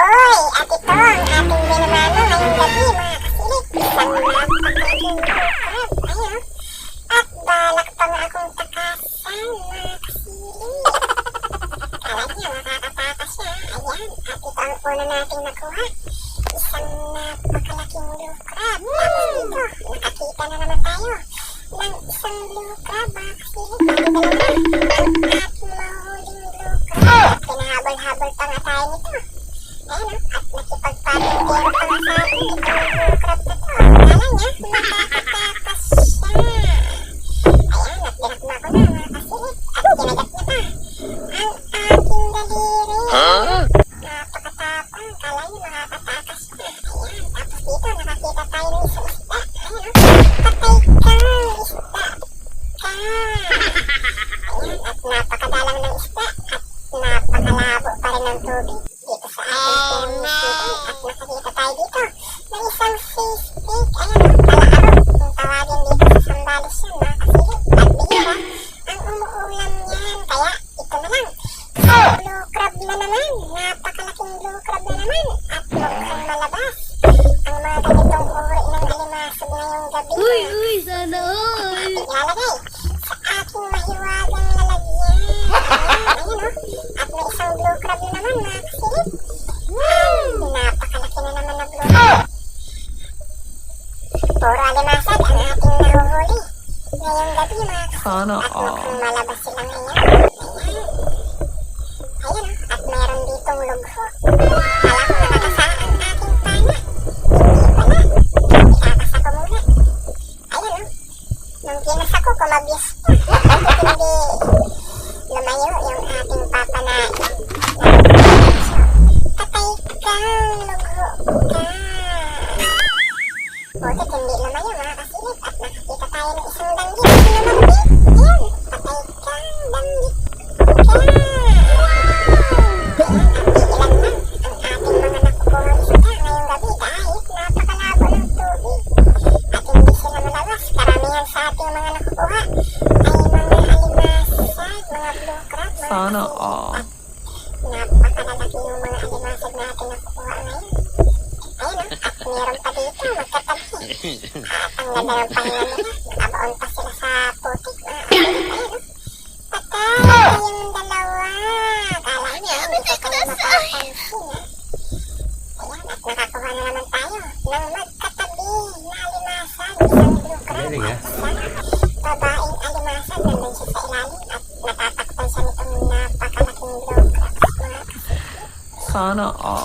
Oy, at ito ang ating binamano ngayong gabi mga kasilip. Isang napakalaking crab. Ayun. At balak pa nga akong takasan mga kasilip. Kala niya makakatakas siya. Ayan. At ito ang una nating nakuha. Isang napakalaking blue crab. Tapos dito, nakakita na naman tayo ng isang blue crab mga kasilip. At ito naman ang ating mahuling blue crab. Pinahabol-habol pa nga tayo nito. Ayun, at nakipagpatintero pa nga sa akin itong crab na to. Kala niya, makakatakas siya. Ayan, at tinakma ko na mga kasilip. At kinagat niya ang aking daliri. Napakatapang, kala niya makakatakas na. Ayan, dito nakakita tayo ng isang isda. Ayun, patay ka, isda ka. Ayan, ng isda at napakalabo pa rin ng tubig sana all. ilalagay sa ating mahiwagang lalagyan. Ayan, ayun o. At may isang blue crab na naman, mga kasilip. Napakalaki na naman na blue crab. Puro alimasag ang ating nahuhuli. Ngayong gabi, mga kasilip. Sana At all. mukhang malabas sila ngayon. Nung kinasa ko, kumabyas pa. Bakit hindi lumayo yung ating papanain? Patay ka, lugho ka. Butit hindi lumayo mga kasilip at nakakita tayo ng isang danggit. Sino danggit? Ayun, Karamihan sa ating mga nakukuha ay mga alimasag, mga blue crab, mga Sana all. At napakalalaki yung mga alimasag natin nakukuha ngayon. Ayun o, at meron pa dito, magkatabi. At ang ganda ng pahinga nila, nakabaon pa sila sa putik. Mga kasilip, ayun o. Patay kayong dalawa. Kala hindi ko kayo mapapansin. Ayan, at nakakuha na naman tayo ng magkatabi sauna off.